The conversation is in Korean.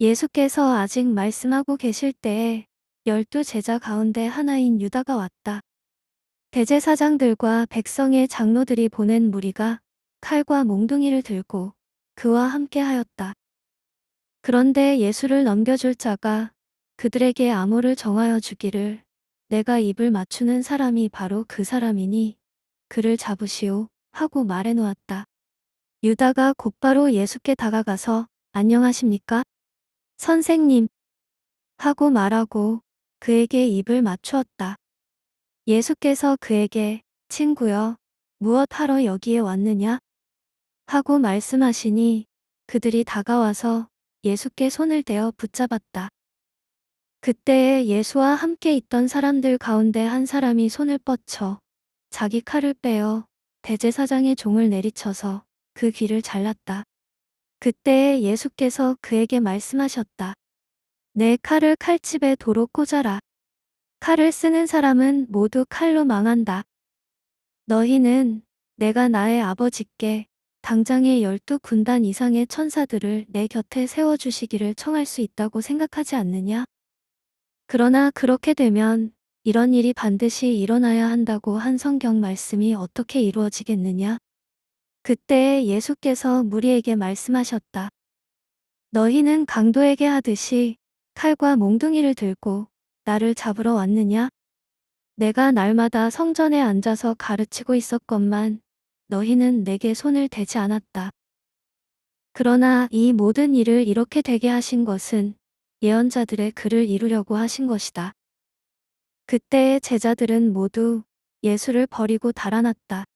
예수께서 아직 말씀하고 계실 때에 열두 제자 가운데 하나인 유다가 왔다. 대제사장들과 백성의 장로들이 보낸 무리가 칼과 몽둥이를 들고 그와 함께 하였다. 그런데 예수를 넘겨줄 자가 그들에게 암호를 정하여 주기를 내가 입을 맞추는 사람이 바로 그 사람이니 그를 잡으시오 하고 말해 놓았다. 유다가 곧바로 예수께 다가가서 안녕하십니까? 선생님 하고 말하고 그에게 입을 맞추었다. 예수께서 그에게 친구여 무엇 하러 여기에 왔느냐? 하고 말씀하시니 그들이 다가와서 예수께 손을 대어 붙잡았다. 그때에 예수와 함께 있던 사람들 가운데 한 사람이 손을 뻗쳐 자기 칼을 빼어 대제사장의 종을 내리쳐서 그 귀를 잘랐다. 그때에 예수께서 그에게 말씀하셨다. 내 칼을 칼집에 도로 꽂아라. 칼을 쓰는 사람은 모두 칼로 망한다. 너희는 내가 나의 아버지께 당장의 열두 군단 이상의 천사들을 내 곁에 세워주시기를 청할 수 있다고 생각하지 않느냐? 그러나 그렇게 되면 이런 일이 반드시 일어나야 한다고 한 성경 말씀이 어떻게 이루어지겠느냐? 그때 예수께서 무리에게 말씀하셨다. 너희는 강도에게 하듯이 칼과 몽둥이를 들고 나를 잡으러 왔느냐? 내가 날마다 성전에 앉아서 가르치고 있었건만 너희는 내게 손을 대지 않았다. 그러나 이 모든 일을 이렇게 되게 하신 것은 예언자들의 글을 이루려고 하신 것이다. 그때의 제자들은 모두 예수를 버리고 달아났다.